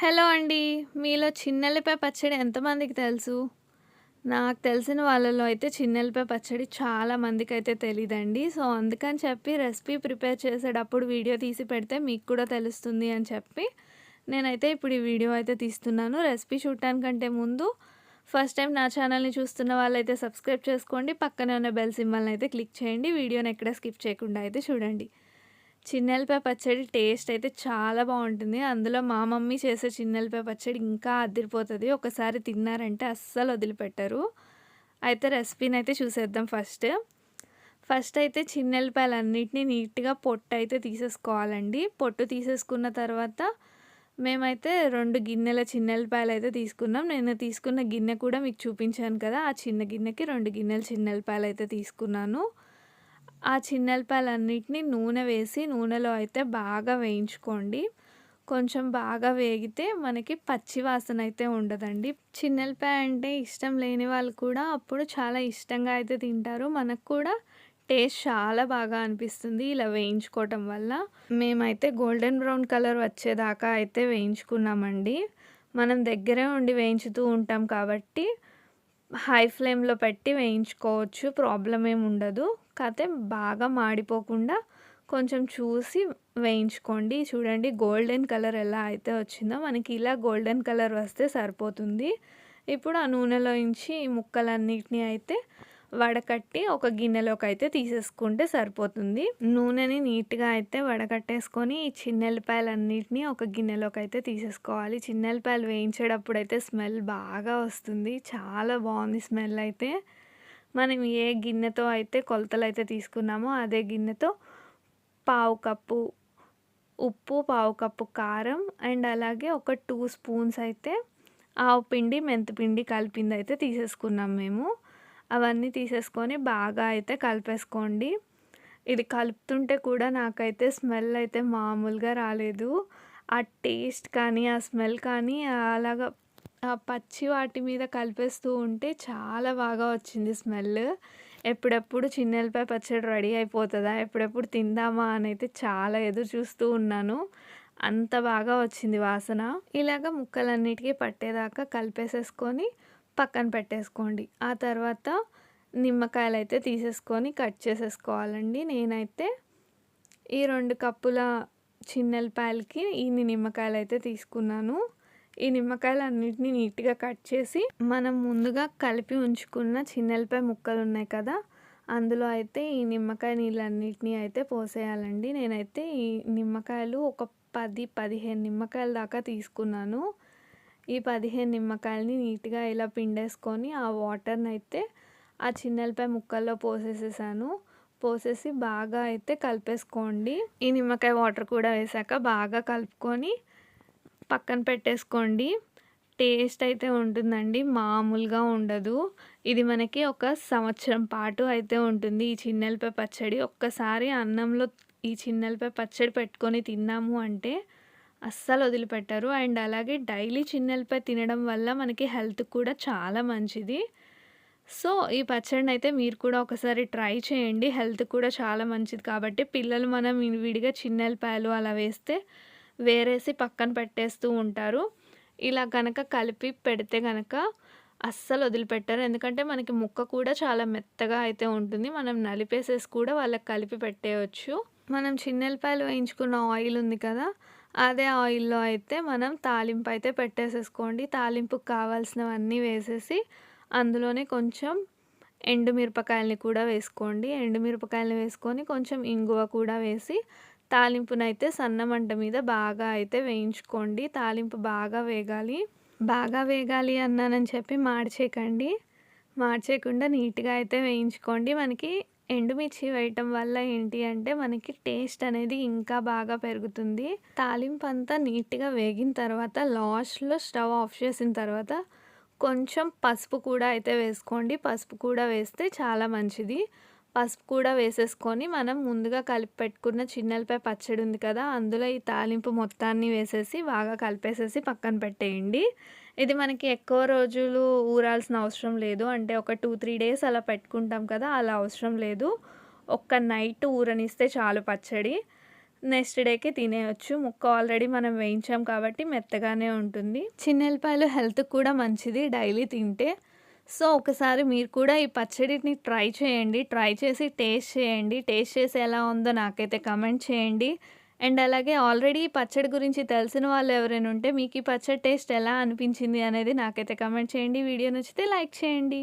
Hello అండి. మీలో చిన్నెల్లిపాయ పచ్చడి ఎంతమందికి తెలుసు? నాకు తెలిసిన వాళ్ళలో అయితే చిన్నెల్లిపాయ పచ్చడి చాలా మందికైతే తెలియదండి సో, అందుకని చెప్పి రెసిపీ ప్రిపేర్ చేసేటప్పుడు వీడియో తీసి పెడితే మీకు కూడా తెలుస్తుంది అని చెప్పి, నేనైతే ఇప్పుడు ఈ వీడియో అయితే తీస్తున్నాను. రెసిపీ చూడటానికంటే ముందు ఫస్ట్ టైం నా ఛానల్‌ని చూస్తున్న వాళ్ళైతే సబ్స్క్రైబ్ చేసుకోండి. పక్కనే ఉన్న బెల్ సింబల్‌ని అయితే క్లిక్ చేయండి. వీడియోని ఎక్కడ స్కిప్ చేయకుండా అయితే చూడండి. చిన్నెల్లిపాయ పచ్చడి టేస్ట్ అయితే చాలా బాగుంటుంది అందులో మా మమ్మీ చేసే చిన్నెల్లిపాయ పచ్చడి ఇంకా అదిరిపోతుంది ఒకసారి తిన్నారంటే అస్సలు వదిలిపెట్టరు. అయితే రెసిపీనైతే చూసేద్దాం ఫస్ట్. ఫస్ట్ అయితే చిన్నెల్లిపాయలన్నిటిని నీట్‌గా పొట్టయితే తీసేసుకోవాలండి. పొట్టు తీసేసుకున్న తర్వాత మేమైతే రెండు గిన్నెల చిన్నెల్లిపాయలైతే తీసుకున్నాం. నేను తీసుకున్న గిన్నె కూడా మీకు చూపించాను కదా! ఆ చిన్న గిన్నెకి 2 గిన్నెల అయితే తీసుకున్నాను. ఆ చిన్నెల్లిపాయలన్నిటిని నూనె వేసి నూనెలో అయితే బాగా వేయించుకోండి. కొంచెం బాగా వేగితే మనకి పచ్చి వాసన అయితే ఉండదండి. చిన్నపాయ అంటే ఇష్టం లేని వాళ్ళు కూడా అప్పుడు చాలా ఇష్టంగా అయితే తింటారు. మనకు కూడా టేస్ట్ చాలా బాగా అనిపిస్తుంది ఇలా వేయించుకోవటం వల్ల. మేమైతే గోల్డెన్ బ్రౌన్ కలర్ వచ్చేదాకా అయితే వేయించుకున్నామండి. మనం దగ్గరే ఉండి వేయించుతూ ఉంటాం కాబట్టి హై ఫ్లేమ్‌లో పెట్టి వేయించుకోవచ్చు. ప్రాబ్లం ఏమి ఉండదు. కాతే బాగా మాడిపోకుండా కొంచెం చూసి వేయించుకోండి. చూడండి గోల్డెన్ కలర్ ఎలా అయితే వచ్చిందో మనకి ఇలా గోల్డెన్ కలర్ వస్తే సరిపోతుంది. ఇప్పుడు ఆ నూనెలోంచి ఈ ముక్కలన్నిటిని అయితే వడకట్టి ఒక గిన్నెలోకి అయితే తీసేసుకుంటే సరిపోతుంది. నూనెని నీట్‌గా అయితే వడకట్టేసుకొని ఈ చిన్నెల్లిపాయలన్నిటిని ఒక గిన్నెలోకి అయితే తీసేసుకోవాలి. చిన్నెల్లిపాయలు వేయించేటప్పుడైతే స్మెల్ బాగా వస్తుంది. చాలా బాగుంది స్మెల్ అయితే. మనం ఏ గిన్నెతో అయితే కొలతలు అయితే తీసుకున్నామో అదే గిన్నెతో పావు కప్పు ఉప్పు, పావు కప్పు కారం అండ్ అలాగే ఒక టూ స్పూన్స్ అయితే ఆవు పిండి, మెంతిపిండి కలిపింది అయితే తీసేసుకున్నాం మేము. అవన్నీ తీసేసుకొని బాగా అయితే కలిపేసుకోండి. ఇది కలుపుతుంటే కూడా నాకైతే స్మెల్ అయితే మామూలుగా రాలేదు. ఆ టేస్ట్ కానీ, ఆ స్మెల్ కానీ అలాగా ఆ పచ్చి వాటి మీద కలిపేస్తూ ఉంటే చాలా బాగా వచ్చింది స్మెల్. ఎప్పుడెప్పుడు చిన్నెల్లిపాయ పచ్చడి రెడీ అయిపోతుందా ఎప్పుడెప్పుడు తిందామా అని అయితే చాలా ఎదురు చూస్తూ ఉన్నాను. అంత బాగా వచ్చింది వాసన. ఇలాగ ముక్కలన్నిటికీ పట్టేదాకా కలిపేసేసుకొని పక్కన పెట్టేసుకోండి. ఆ తర్వాత నిమ్మకాయలు అయితే తీసేసుకొని కట్ చేసేసుకోవాలండి. నేనైతే ఈ రెండు కప్పుల చిన్నెల్లిపాయలకి ఇన్ని అయితే తీసుకున్నాను. ఈ నిమ్మకాయలన్నింటినీ నీట్‌గా కట్ చేసి మనం ముందుగా కలిపి ఉంచుకున్న చిన్నెలపై ముక్కలు ఉన్నాయి కదా! అందులో అయితే ఈ నిమ్మకాయ నీళ్ళన్నిటిని అయితే పోసేయాలండి. నేనైతే ఈ నిమ్మకాయలు ఒక 10, 15 నిమ్మకాయల దాకా తీసుకున్నాను. ఈ 15 నిమ్మకాయలని నీట్‌గా ఇలా పిండేసుకొని ఆ వాటర్ని అయితే ఆ చిన్నెలపై ముక్కల్లో పోసేసేసాను. పోసేసి బాగా అయితే కలిపేసుకోండి. ఈ నిమ్మకాయ వాటర్ కూడా వేసాక బాగా కలుపుకొని పక్కన పెట్టేసుకోండి. టేస్ట్ అయితే ఉంటుందండి. మామూలుగా ఉండదు. ఇది మనకి ఒక సంవత్సరం పాటు అయితే ఉంటుంది ఈ చిన్నెలపై పచ్చడి. ఒక్కసారి అన్నంలో ఈ చిన్నెలపై పచ్చడి పెట్టుకొని తిన్నాము అంటే అస్సలు వదిలిపెట్టరు. అండ్ అలాగే డైలీ చిన్నెలపై తినడం వల్ల మనకి హెల్త్ కూడా చాలా మంచిది. సో, ఈ పచ్చడిని అయితే మీరు కూడా ఒకసారి ట్రై చేయండి. హెల్త్ కూడా చాలా మంచిది కాబట్టి పిల్లలు మనం విడిగా చిన్నెలపాయలు అలా వేస్తే వేరేసి పక్కన పెట్టేస్తూ ఉంటారు. ఇలా కనుక కలిపి పెడితే కనుక అస్సలు వదిలిపెట్టారు ఎందుకంటే మనకి ముక్క కూడా చాలా మెత్తగా అయితే ఉంటుంది. మనం నలిపేసేసి కూడా వాళ్ళకి కలిపి పెట్టేయచ్చు మనం చిన్నెల్లిపాయలు వేయించుకున్న ఆయిల్ ఉంది కదా! అదే ఆయిల్‌లో అయితే మనం తాలింపు అయితే పెట్టేసేసుకోండి. తాలింపుకి కావాల్సినవన్నీ వేసేసి అందులోనే కొంచెం ఎండుమిరపకాయలని కూడా వేసుకోండి. ఎండుమిరపకాయలని వేసుకొని కొంచెం ఇంగువ కూడా వేసి తాలింపునైతే సన్న మంట మీద బాగా అయితే వేయించుకోండి. తాలింపు బాగా వేగాలి. బాగా వేగాలి అన్నానని చెప్పి మాడిచేయకండి. మాడిచేయకుండా నీట్‌గా అయితే వేయించుకోండి. మనకి ఎండుమిర్చి వేయటం వల్ల ఏంటి అంటే మనకి టేస్ట్ అనేది ఇంకా బాగా పెరుగుతుంది. తాలింపు అంతా నీట్‌గా వేగిన తర్వాత లాస్ట్‌లో స్టవ్ ఆఫ్ చేసిన తర్వాత కొంచెం పసుపు కూడా అయితే వేసుకోండి. పసుపు కూడా వేస్తే చాలా మంచిది. పసుపు కూడా వేసేసుకొని మనం ముందుగా కలిపి పెట్టుకున్న చిన్నెల్లిపాయ పచ్చడి ఉంది కదా! అందులో ఈ తాలింపు మొత్తాన్ని వేసేసి బాగా కలిపేసేసి పక్కన పెట్టేయండి. ఇది మనకి ఎక్కువ రోజులు ఊరాల్సిన అవసరం లేదు. అంటే ఒక 2, 3 డేస్ అలా పెట్టుకుంటాం కదా! అలా అవసరం లేదు. ఒక్క నైట్ ఊరనిస్తే చాలు పచ్చడి. నెక్స్ట్ డేకి తినేయచ్చు ముక్క ఆల్రెడీ మనం వేయించాం కాబట్టి మెత్తగానే ఉంటుంది చిన్నెల్లిపాయలు హెల్త్ కూడా మంచిది డైలీ తింటే సో ఒకసారి మీరు కూడా ఈ పచ్చడిని ట్రై చేయండి. ట్రై చేసి టేస్ట్ చేయండి. టేస్ట్ చేసి ఎలా ఉందో నాకైతే కమెంట్ చేయండి. అండ్ అలాగే ఆల్రెడీ ఈ పచ్చడి గురించి తెలిసిన వాళ్ళు ఎవరైనా ఉంటే మీకు ఈ పచ్చడి టేస్ట్ ఎలా అనిపించింది అనేది నాకైతే కమెంట్ చేయండి. వీడియో నచ్చితే లైక్ చేయండి.